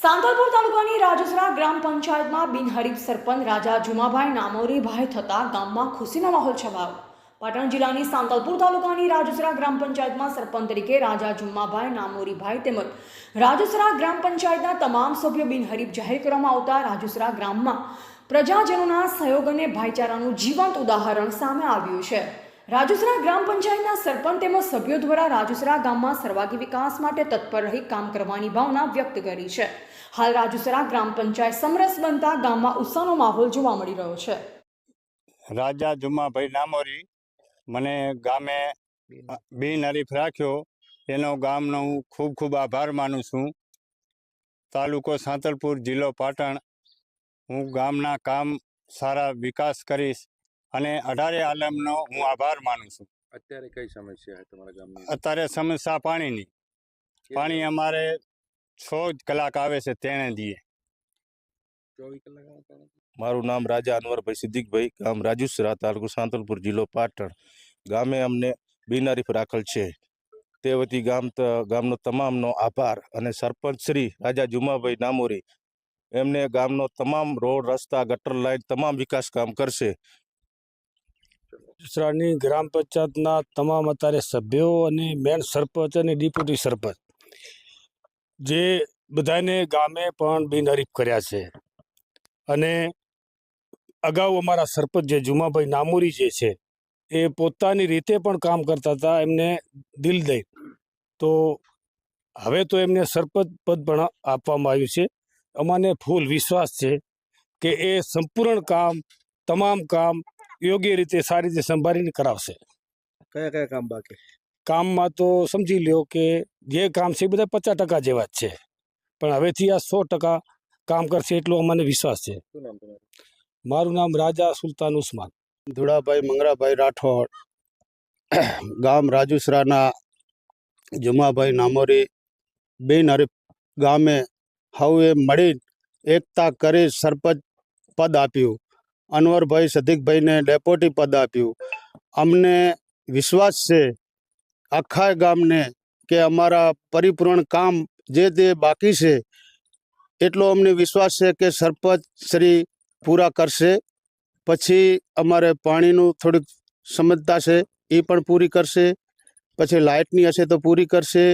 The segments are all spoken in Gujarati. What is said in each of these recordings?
સાંતલપુર તાલુકાની રાજુસરા ગ્રામ પંચાયતમાં બિનહરીફ સરપંચ રાજા જુમાભાઈ નામોરીભાઈ થતા ગામમાં ખુશીનો માહોલ છવાયો. પાટણ જિલ્લાની સાંતલપુર તાલુકાની રાજુસરા ગ્રામ પંચાયતમાં સરપંચ તરીકે રાજા જુમાભાઈ નામોરીભાઈ તેમજ રાજુસરા ગ્રામ પંચાયતના તમામ સભ્યો બિનહરીફ જાહેર કરવામાં આવતા રાજુસરા ગ્રામમાં પ્રજાજનોના સહયોગ અને ભાઈચારાનું જીવંત ઉદાહરણ સામે આવ્યું છે. રાજુસરા ગ્રામ પંચાયતના સરપંચ તેમજ સભ્યો દ્વારા રાજુસરા ગામમાં સર્વાગી વિકાસ માટે તત્પર રહી કામ કરવાની ભાવના વ્યક્ત કરી છે. હાલ રાજુસરા ગ્રામ પંચાયત સમરસ બનતા ગામમાં ઉત્સાહનો માહોલ જોવા મળી રહ્યો છે. રાજા જુમાભાઈ નામોરી મને ગામે બિન હરીફ રાખ્યો. એનો ગામનો હું ખૂબ ખૂબ આભાર માનું છું. તાલુકો સાંતલપુર જિલ્લો પાટણ. હું ગામના કામ સારા વિકાસ કરીશ. અને અઢારે આલમનો હું આભાર માનું છું. અત્યારે કઈ સમસ્યા તમારા ગામની? અત્યારે સમસ્યા પાણીની. પાણી અમારે છ કલાક આવે છે તેને દીએ? મારું નામ રાજા અનવરભાઈ સિદ્દીકભાઈ ગામ રાજુસરા તાલુકો સાંતલપુર જિલ્લો પાટણ. ગામે અમને બિનારીફ રાખેલ છે. તે વતી ગામ ગામનો તમામનો આભાર અને સરપંચ શ્રી રાજા જુમાભાઈ નામોરી એમને ગામનો તમામ રોડ રસ્તા ગટર લાઈન તમામ વિકાસ કામ કરશે. ગુજરાતની ગ્રામ પંચાયતના તમામ અત્યારે સભ્યો અને મેન સરપંચ અને ડેપ્યુટી સરપંચ જે બધાને ગામે પણ બિનહરીફ કર્યા છે. અને અગાઉ અમારા સરપંચ જે જુમાભાઈ નામોરી જે છે, એ પોતાની રીતે પણ કામ કરતા હતા, એમને દિલ દઈ તો હવે તો એમને સરપંચ પદ પણ આપવામાં આવ્યું છે. અમાને ફૂલ વિશ્વાસ છે કે એ સંપૂર્ણ કામ, તમામ કામ યોગ્ય રીતે સારી રીતે સંભાળીને કરાવશે. કયા કયા કામ બાકી? કામમાં તો સમજી લ્યો કે જે કામ છે એ બધા પચાસ ટકા જેવા જ છે. પણ હવેથી આ સો ટકા કામ કરશે એટલો અમને વિશ્વાસ છે. મારું નામ રાજા સુલતાન ઉસ્માન. ધુડાભાઈ મંગરાભાઈ રાઠોડ. ગામ રાજુસરાના જુમાભાઈ નામોરી. બેન હરિફ ગામે હવે મળી એકતા કરી સરપંચ પદ આપ્યું. અનવરભાઈ સદીકભાઈને ડેપોટી પદ આપ્યું. અમને વિશ્વાસ છે આખા ગામને કે અમારા પરિપૂર્ણ કામ જે તે બાકી છે એટલો અમને વિશ્વાસ છે કે સરપંચ શ્રી પૂરા કરશે. પછી અમારે પાણીનું થોડીક સમજતા છે એ પણ પૂરી કરશે. પછી લાઇટની હશે તો પૂરી કરશે.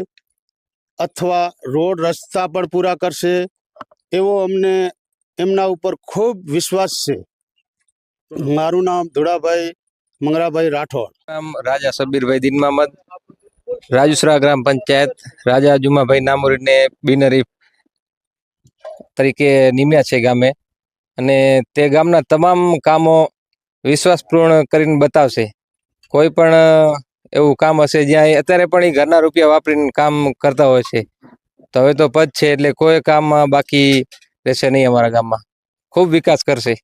અથવા રોડ રસ્તા પણ પૂરા કરશે. એવો અમને એમના ઉપર ખૂબ વિશ્વાસ છે. મારું નામ ધુડાભાઈ મંગરાભાઈ રાઠોડ. નામ રાજા સબીરભાઈ દિન મહમદ રાજુસરા ગ્રામ પંચાયત રાજા જુમાભાઈ નામોરીને બિનરી તરીકે નિમ્યા છે ગામે. અને તે ગામના તમામ કામો વિશ્વાસપૂર્ણ કરીને બતાવશે. કોઈ પણ એવું કામ હશે જ્યાં અત્યારે પણ એ ઘરના રૂપિયા વાપરીને કામ કરતા હોય છે. તો હવે તો પદ છે એટલે કોઈ કામ બાકી રહેશે નહીં અમારા ગામમાં. ખૂબ વિકાસ કરશે.